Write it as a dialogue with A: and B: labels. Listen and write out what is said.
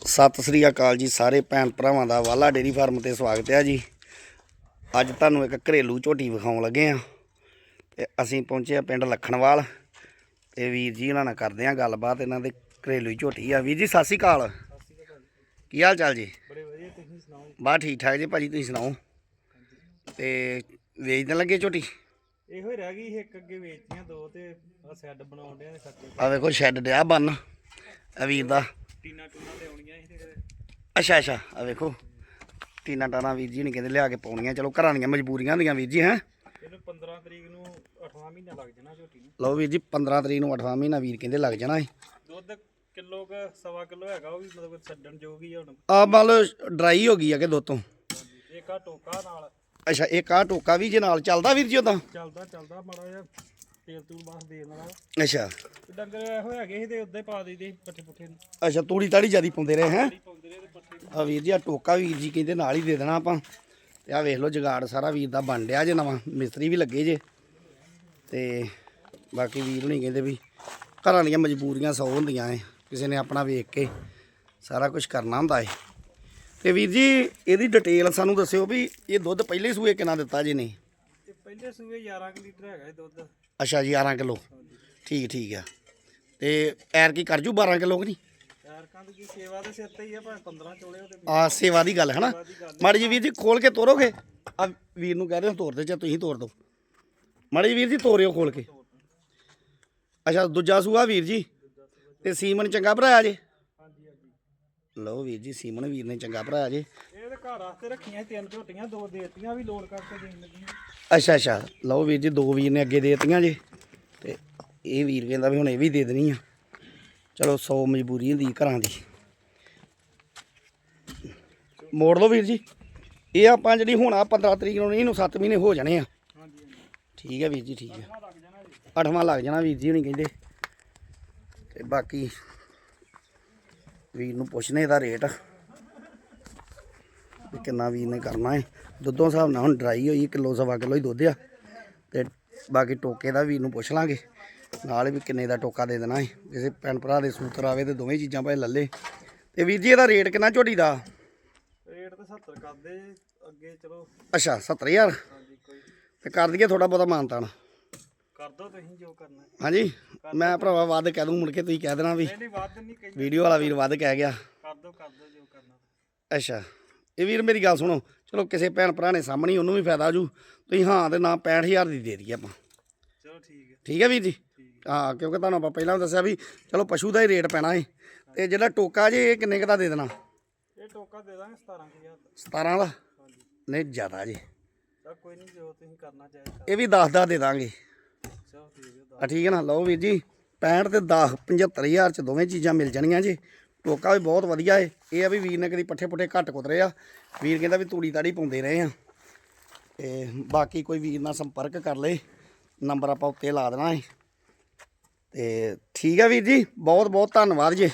A: ਸਤਿ ਸ੍ਰੀ ਅਕਾਲ ਜੀ ਸਾਰੇ ਭੈਣ ਭਰਾਵਾਂ ਦਾ ਵਾਲਾ ਡੇਰੀ ਫਾਰਮ ਤੇ ਸਵਾਗਤ ਹੈ ਜੀ। ਅੱਜ ਤੁਹਾਨੂੰ ਇੱਕ ਘਰੇਲੂ ਝੋਟੀ ਵਿਖਾਉਣ ਲੱਗੇ ਆ ਤੇ ਅਸੀਂ ਪਹੁੰਚੇ ਆ ਪਿੰਡ ਲਖਣਵਾਲ। ਤੇ ਵੀਰ ਜੀ ਉਹਨਾਂ ਨਾਲ ਕਰਦੇ ਆ ਗੱਲਬਾਤ ਇਹਨਾਂ ਦੇ ਘਰੇਲੂ ਝੋਟੀ ਆ। ਵੀਰ ਜੀ ਸਤਿ ਸ੍ਰੀ ਅਕਾਲ। ਕੀ ਹਾਲ ਚਾਲ ਜੀ?
B: ਬੜੇ ਵਧੀਆ ਤੁਸੀਂ ਸੁਣਾਓ?
A: ਬਾ ਠੀਕ ਠਾਕ ਜੀ ਭਾਜੀ ਤੁਸੀਂ ਸੁਣਾਓ? ਤੇ ਵੇਚਣ ਲੱਗੇ ਝੋਟੀ?
B: ਇਹੋ ਹੀ ਰਹਿ ਗਈ ਇੱਕ ਅੱਗੇ ਵੇਚਤੀਆਂ ਦੋ ਤੇ ਆ ਸੈੱਡ ਬਣਾਉਣ ਦੇ ਖੱਤੇ
A: ਆ ਵੇਖੋ ਸ਼ੈੱਡ ਡਿਆ ਬੰਨ। ਆ ਵੀਰ ਦਾ
B: ਟੀਨਾ
A: ਅੱਛਾ ਅੱਛਾ ਆ ਵੇਖੋ। ਟੀਨਾ ਟਾਣਾ ਵੀਰ ਜੀ ਨੇ ਕਹਿੰਦੇ ਲਿਆ ਕੇ ਪਾਉਣੀਆਂ। ਚਲੋ ਘਰਾਂ ਦੀਆਂ ਮਜਬੂਰੀਆਂ ਹੁੰਦੀਆਂ ਵੀਰ ਜੀ ਹੈਂ?
B: ਇਹਨੂੰ 15 ਤਰੀਕ ਨੂੰ 8ਵਾਂ ਮਹੀਨਾ ਲੱਗ ਜਾਣਾ ਝੋਟੀ ਨੂੰ।
A: ਲਓ ਵੀਰ ਜੀ 15 ਤਰੀਕ ਨੂੰ 8ਵਾਂ ਮਹੀਨਾ ਵੀਰ ਕਹਿੰਦੇ ਲੱਗ ਜਾਣਾ ਹੈ
B: ਦੁੱਧ ਕਿਲੋ ਕ ਸਵਾ ਕਿਲੋ ਹੈਗਾ ਉਹ ਵੀ ਮਤਲਬ ਛੱਡਣ ਹੀ ਆ ਹੁਣ।
A: ਆ ਮੰਨ ਲਓ ਡਰਾਈ ਹੋ ਗਈ ਆ ਕਿ ਦੋ ਤੋਂ?
B: ਇੱਕ ਆ ਟੋਕਾ ਨਾਲ।
A: ਅੱਛਾ ਇੱਕ ਆ ਟੋਕਾ ਵੀ ਜੇ ਨਾਲ ਚੱਲਦਾ ਵੀਰ ਜੀ ਉਦਾਂ
B: ਚੱਲਦਾ ਚੱਲਦਾ ਮਾੜਾ ਜਿਹਾ। ਤੇਲ ਤੂਲ ਬਾਸ ਦੇ ਨਾਲ
A: ਅੱਛਾ।
B: ਤੇ ਡੰਗਰ ਇਹੋ ਹੈਗੇ ਸੀ ਤੇ ਉੱਦਾਂ ਪਾ ਦਈਦੇ ਪੱਠੇ ਪੁੱਠੇ ਨੂੰ।
A: ਅੱਛਾ ਤੂੜੀ ਤਾੜੀ ਜਿਆਦੀ ਪਾਉਂਦੇ ਰਹੇ ਹੈ?
B: ਪਾਉਂਦੇ ਰਹੇ ਤੇ ਪੱਠੇ
A: ਆ ਵੀਰ ਜੀ ਆ ਟੋਕਾ ਵੀਰ ਜੀ ਕਹਿੰਦੇ ਨਾਲ ਹੀ ਦੇ ਦੇਣਾ ਆਪਾਂ। ਤੇ ਆ ਵੇਖ ਲਓ ਜਗਾੜ ਸਾਰਾ ਵੀਰ ਦਾ ਬਣ ਡਿਆ ਜੇ ਨਵਾਂ ਮਿਸਤਰੀ ਵੀ ਲੱਗੇ ਜੇ। ਤੇ ਬਾਕੀ ਵੀਰ ਹੁਣੀ ਕਹਿੰਦੇ ਵੀ ਘਰਾਂ ਦੀਆਂ ਮਜਬੂਰੀਆਂ ਸੌ ਹੁੰਦੀਆਂ ਏ ਕਿਸੇ ਨੇ ਆਪਣਾ ਵੇਖ ਕੇ ਸਾਰਾ ਕੁਝ ਕਰਨਾ ਹੁੰਦਾ ਏ ਤੇ ਵੀਰ ਜੀ ਇਹਦੀ ਡਿਟੇਲ ਸਾਨੂੰ ਦੱਸਿਓ ਵੀ ਇਹ ਦੁੱਧ ਪਹਿਲੇ ਸੂਏ ਕਿੰਨਾ ਦਿੱਤਾ ਜੀ ਨੇ
B: ਤੇ ਪਹਿਲੇ ਸੂਏ 11 ਕੁ ਲੀਟਰ ਹੈਗਾ ਇਹ ਦੁੱਧ।
A: ਅੱਛਾ ਜੀ 11 ਕਿਲੋ। ਠੀਕ ਠੀਕ ਆ। ਤੇ ਐਰ ਕੀ ਕਰ ਜੂ 12 ਕਿਲੋ ਕਿ ਨਹੀਂ?
B: ਯਾਰਕਾਂ ਦੀ ਸੇਵਾ ਦੇ ਸਿਰ ਤੇ ਹੀ ਆ ਭਾਵੇਂ 15 ਚੋਲੇ ਉਹਦੇ
A: ਆ ਸੇਵਾ ਦੀ ਗੱਲ ਹੈ ਨਾ। ਮਾੜੀ ਜੀ ਵੀਰ ਜੀ ਖੋਲ ਕੇ ਤੋਰੋਗੇ? ਆ ਵੀਰ ਨੂੰ ਕਹਿ ਰਹੇ ਹੋ ਤੋਰ ਦੇ ਜਾਂ ਤੁਸੀਂ ਤੋਰ ਦਿਓ। ਮਾੜੀ ਜੀ ਵੀਰ ਜੀ ਤੋਰਿਓ ਖੋਲ ਕੇ। ਅੱਛਾ ਦੂਜਾ ਸੂਆ ਵੀਰ ਜੀ। ਤੇ ਸੀਮਨ ਚੰਗਾ ਭਰਾਇਆ ਜੇ? ਲਓ ਵੀਰ ਜੀ ਸੀਮਨ ਵੀਰ ਨੇ ਚੰਗਾ ਭਰਾਇਆ ਜੇ।
B: ਇਹ ਤੇ ਘਰ ਵਾਸਤੇ ਰੱਖੀਆਂ ਸੀ ਤਿੰਨ ਝੋਟੀਆਂ ਦੋ ਦੇਤੀਆਂ ਵੀ ਲੋਡ ਕਰਕੇ ਦੇਣ ਲੱਗੀਆਂ।
A: ਅੱਛਾ ਅੱਛਾ। ਲਓ ਵੀਰ ਜੀ ਦੋ ਵੀਰ ਨੇ ਅੱਗੇ ਦਿੱਤੀਆਂ ਜੇ। ਤੇ ਇਹ ਵੀਰ ਕਹਿੰਦਾ ਵੀ ਹੁਣ ਇਹ ਵੀ ਦੇ ਦੇਣੀ ਆ। ਚਲੋ 100 ਮਜਬੂਰੀ ਹੁੰਦੀ ਘਰਾਂ ਦੀ। ਮੋੜ ਲਓ ਵੀਰ ਜੀ। ਇਹ ਆਪਾਂ ਜਿਹੜੀ ਹੁਣ ਆ 15 ਤਰੀਕ ਨੂੰ ਇਹਨੂੰ 7 ਮਹੀਨੇ ਹੋ ਜਾਣੇ ਆ। ਠੀਕ ਹੈ ਵੀਰ ਜੀ ਠੀਕ ਹੈ
B: ਆਹ ਲੱਗ ਜਾਣਾ ਜੀ
A: ਅੱਠਵਾਂ ਲੱਗ ਜਾਣਾ ਵੀਰ ਜੀ ਹੁਣੀ ਕਹਿੰਦੇ। ਤੇ ਬਾਕੀ ਵੀਰ ਨੂੰ ਪੁੱਛਨੇ ਦਾ ਰੇਟ ਵੀ ਕਿੰਨਾ ਵੀਰ ਨੇ ਕਰਨਾ ਹੈ। ਦੁੱਧੋਂ ਹਿਸਾਬ ਨਾਲ ਹੁਣ ਡਰਾਈ ਹੋਈ ਕਿਲੋ ਸਵਾ ਕਿਲੋ ਹੀ ਦੁੱਧ ਆ। ਤੇ ਬਾਕੀ ਟੋਕੇ ਦਾ ਵੀਰ ਨੂੰ ਪੁੱਛ ਲਾਂਗੇ। ਨਾਲ ਵੀ ਕਿੰਨੇ ਦਾ ਟੋਕਾ ਦੇ ਦੇਣਾ ਹੈ। ਕਿਸੇ ਭੈਣ ਭਰਾ ਦੇ ਸੂਤਰ ਆਵੇ ਤੇ ਦੋਵੇਂ ਚੀਜ਼ਾਂ ਭਾਵੇਂ ਲੱਲੇ ਤੇ ਵੀਰ ਜੀ ਇਹਦਾ ਰੇਟ ਕਿੰਨਾ ਝੋਟੀ ਦਾ?
B: ਰੇਟ ਤਾਂ 70 ਕਰਦੇ ਅੱਗੇ ਚਲੋ।
A: ਅੱਛਾ 70000
B: ਹਾਂਜੀ ਕੋਈ
A: ਤੇ ਕਰ ਦਈਏ ਥੋੜਾ ਬਹੁਤਾ ਮਾਨਤਾਨ।
B: ਕਰ ਦੋ ਤੁਸੀਂ ਜੋ ਕਰਨਾ। ਹੈ।
A: ਹਾਂਜੀ ਮੈਂ ਭਰਾਵਾ ਵੱਧ ਕਹਿ ਦੂੰ ਮੁੜ ਕੇ ਤੁਸੀਂ ਕਹਿ ਦੇਣਾ ਵੀ।
B: ਨਹੀਂ ਨਹੀਂ ਵੱਧ ਨਹੀਂ ਕਹੀ
A: ਵੀਡੀਓ ਵਾਲਾ ਵੀਰ ਵੱਧ ਕਹਿ ਗਿਆ।
B: ਕਰ ਦੋ ਕਰ ਦੋ ਜੋ ਕਰਨਾ।
A: ਅੱਛਾ ਇਹ ਵੀਰ ਮੇਰੀ ਗੱਲ ਸੁਣੋ। ਚਲੋ ਕਿਸੇ ਭੈਣ ਭਰਾ ਨੇ ਸਾਹਮਣੇ ਉਹਨੂੰ ਵੀ ਫਾਇਦਾ ਜੂ। ਤੁਸੀਂ ਹਾਂ ਤੇ ਨਾ 65000 ਦੀ ਦੇ ਦਈਏ ਆਪਾਂ।
B: ਚਲੋ ਠੀਕ ਹੈ।
A: ਠੀਕ ਹੈ ਵੀਰ ਜੀ? ਹਾਂ। ਕਿਉਂਕਿ ਤੁਹਾਨੂੰ ਆਪਾਂ ਪਹਿਲਾਂ ਵੀ ਦੱਸਿਆ ਵੀ ਚਲੋ ਪਸ਼ੂ ਦਾ ਹੀ ਰੇਟ ਪੈਣਾ ਹੈ ਤੇ ਜਿਹੜਾ ਟੋਕਾ ਜੇ ਇਹ ਕਿੰਨੇ ਕੁ ਦਾ ਦੇ ਦੇਣਾ?
B: ਇਹ ਟੋਕਾ ਦੇ ਦਾਂਗੇ 17000 ਦਾ।
A: 17 ਦਾ
B: ਹਾਂਜੀ।
A: ਨਹੀਂ ਜ਼ਿਆਦਾ ਜੀ।
B: ਤਾਂ ਕੋਈ ਨਹੀਂ ਜੋ ਤੁਸੀਂ ਕਰਨਾ ਚਾਹੇ
A: ਇਹ ਵੀ 10 ਦਾ ਦੇ ਦਾਂਗੇ। ਆ ਠੀਕ ਹੈ ਨਾ, ਲਓ ਵੀਰ ਜੀ 65 ਤੇ 10 75000 ਚ ਦੋਵੇਂ ਚੀਜ਼ਾਂ ਮਿਲ ਜਾਣੀਆਂ ਜੀ। ਟੋਕਾ ਵੀ ਬਹੁਤ ਵਧੀਆ ਏ। ਇਹ ਆ ਵੀ ਵੀਰ ਨੇ ਕਦੀ ਪੱਠੇ ਪੁੱਠੇ ਘੱਟ ਕੁਤਰੇ ਆ। ਵੀਰ ਕਹਿੰਦਾ ਵੀ ਤੂੜੀ ਤਾੜੀ ਪਾਉਂਦੇ ਰਹੇ ਆ। ਤੇ ਬਾਕੀ ਕੋਈ ਵੀਰ ਨਾਲ ਸੰਪਰਕ ਕਰ ਲੇ। ਨੰਬਰ ਆਪਾਂ ਉੱਤੇ ਲਾ ਦੇਣਾ ਏ। ਤੇ ਠੀਕ ਹੈ ਵੀਰ ਜੀ ਬਹੁਤ ਬਹੁਤ ਧੰਨਵਾਦ ਜੀ।